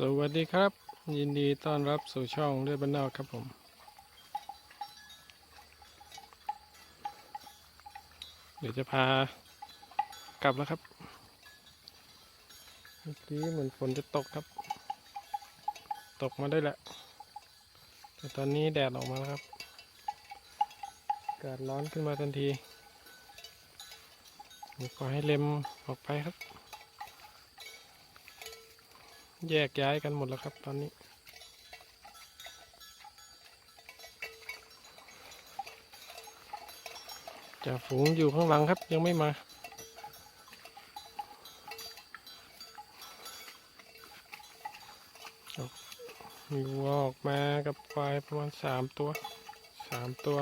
สวัสดีครับ ยินดีต้อนรับสู่ช่องเลือดบ้านนอกครับผม เดี๋ยวจะพากลับแล้วครับเมื่อกี้เหมือนฝนจะตกครับ ตกมาได้แหละแต่ตอนนี้แดดออกมาแล้วครับอากาศร้อนขึ้นมาทันทีผมขอให้เล็มออกไปครับ แยกย้ายกันหมดแล้วครับตอนนี้จ่าฝูงอยู่ข้างหลังครับยังไม่มา มีวัวออกมากับควายประมาณสามตัวสามตัว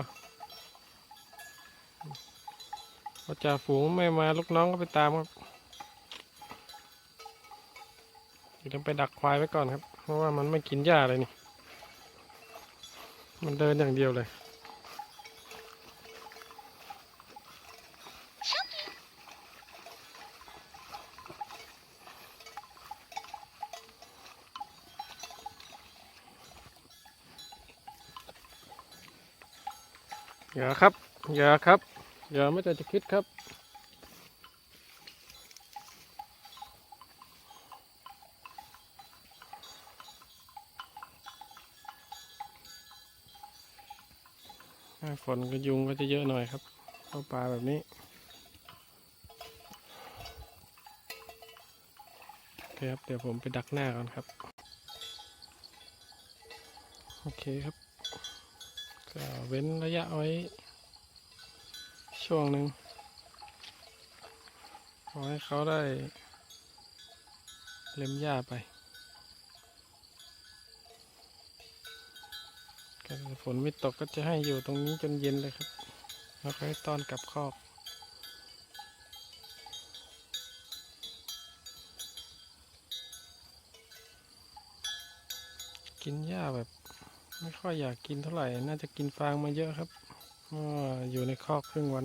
พอจ่าฝูงไม่มาลูกน้องก็ไปตามครับ เดี๋ยวไปดักควายไว้ก่อนครับ เพราะว่ามันไม่กินหญ้าเลยนี่ มันเดินอย่างเดียวเลยอย่าครับ อย่าครับ อย่าไม่แต่จะคิดครับ หน้าฝนก็ยุงก็จะเยอะหน่อยครับเข้าปลาแบบนี้ โอเคครับ เดี๋ยวผมไปดักหน้าก่อนครับ โอเคครับ ก็เว้นระยะไว้ ช่วงหนึ่งขอให้เขาได้เล็มหญ้าไป ฝนไม่ตกก็จะให้อยู่ตรงนี้จนเย็นเลยครับ แล้วก็ให้ตอนกลับคอกกินหญ้าแบบ ไม่ค่อยอยากกินเท่าไหร่ น่าจะกินฟางมาเยอะครับเพราะว่าอยู่ในคอกครึ่งวัน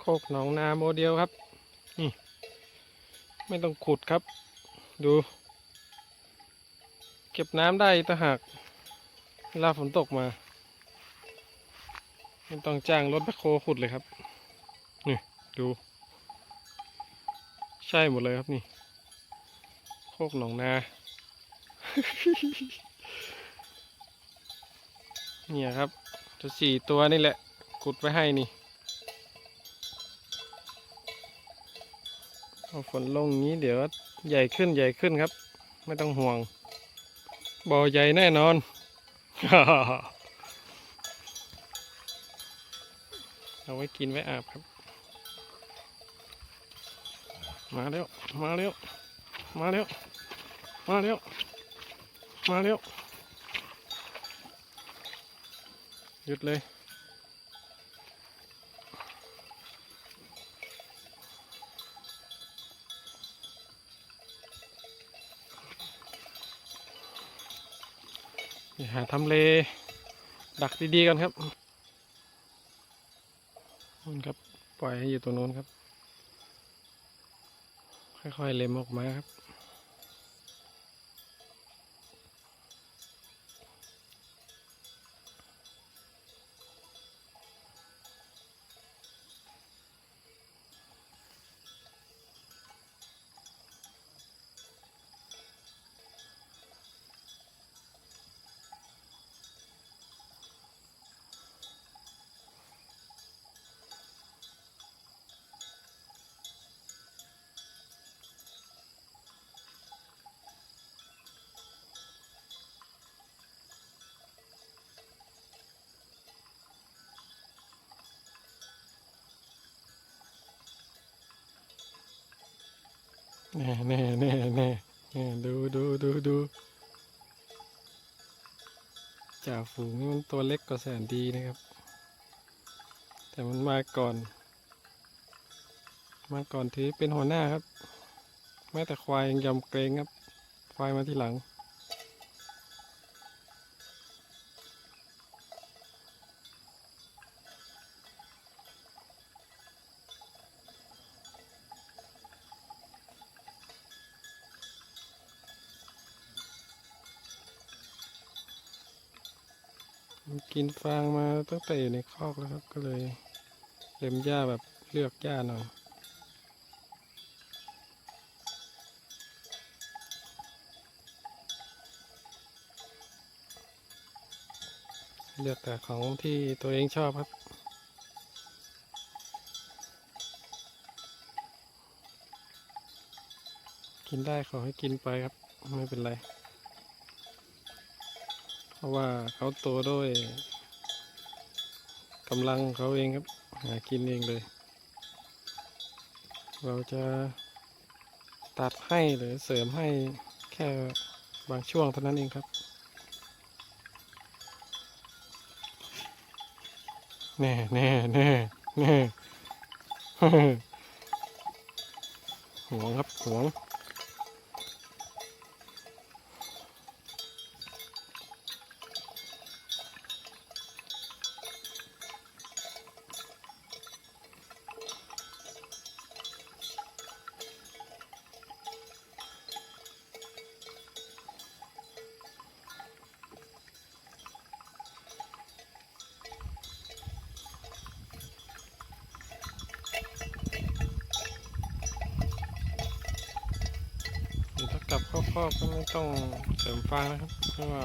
โคกหนองนาโมเดลครับ นี่ ไม่ต้องขุดครับ ดู เก็บน้ำได้ต่างหากเวลาฝนตกมาไม่ต้องจ้างรถแบคโคขุดเลยครับ นี่ดู ใช่หมดเลยครับนี่ โคกหนองนา เนี่ยครับจะสี่ตัวนี่แหละ ขุดไว้ให้นี่พอฝนลงงี้เดี๋ยวใหญ่ขึ้นใหญ่ขึ้นครับ ไม่ต้องห่วง บ่อใหญ่แน่นอน เอาไว้กินไว้อาบครับ มาเร็ว มาเร็ว มาเร็ว มาเร็ว มาเร็ว หยุดเลย หาทำเลดักดีๆกันครับนู่นครับปล่อยให้อยู่ตรงโน้นครับ ค่อยๆเล็มออกมาครับ แน่แน่แน่แน่แน่ดูดูดูดูจ่าฝูงนี่มันตัวเล็กกว่าแสนดีนะครับ แต่มันมาก่อน มาก่อนถือเป็นหัวหน้าครับ แม้แต่ควายยังยำเกรงครับ ควายมาที่หลัง มันกินฟางมาตั้งแต่อยู่ในคอกแล้วครับ ก็เลยเล็มหญ้าแบบเลือกหญ้าหน่อยเลือกแต่ของที่ตัวเองชอบครับ กินได้ขอให้กินไปครับ ไม่เป็นไร ราะว่าเขาโตด้วยกำลังเขาเองครับ หากินเองเลย เราจะตัดให้หรือเสริมให้แค่บางช่วงเท่านั้นเองครับแน่แน่แน่แน่หวงครับหวง ถ้า กลับเข้าคอกก็ไม่ต้องเสริมฟางนะครับ เพราะว่า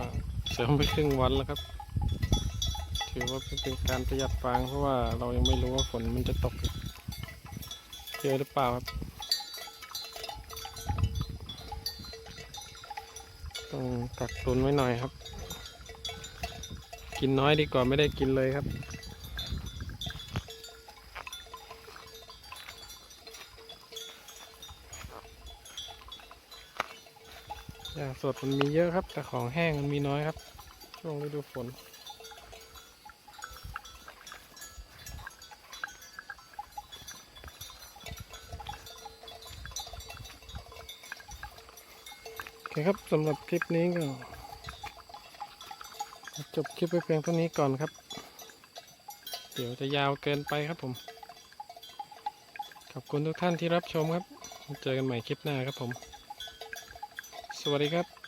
เสริมไปครึ่งวันแล้วครับ ถือว่าเป็นการประหยัดฟางเพราะว่าเรายังไม่รู้ว่าฝนมันจะตกเยอะหรือเปล่าครับ ต้องกักตุนไว้หน่อยครับ กินน้อยดีกว่าไม่ได้กินเลยครับ ยาสดมันมีเยอะครับ แต่ของแห้งมันมีน้อยครับ ช่วงฤดูฝนโอเคครับสำหรับคลิปนี้ก็ จบคลิปไปเพียงเท่านี้ก่อนครับ เดี๋ยวจะยาวเกินไปครับผม ขอบคุณทุกท่านที่รับชมครับ เจอกันใหม่คลิปหน้าครับผม สวัสดีครับ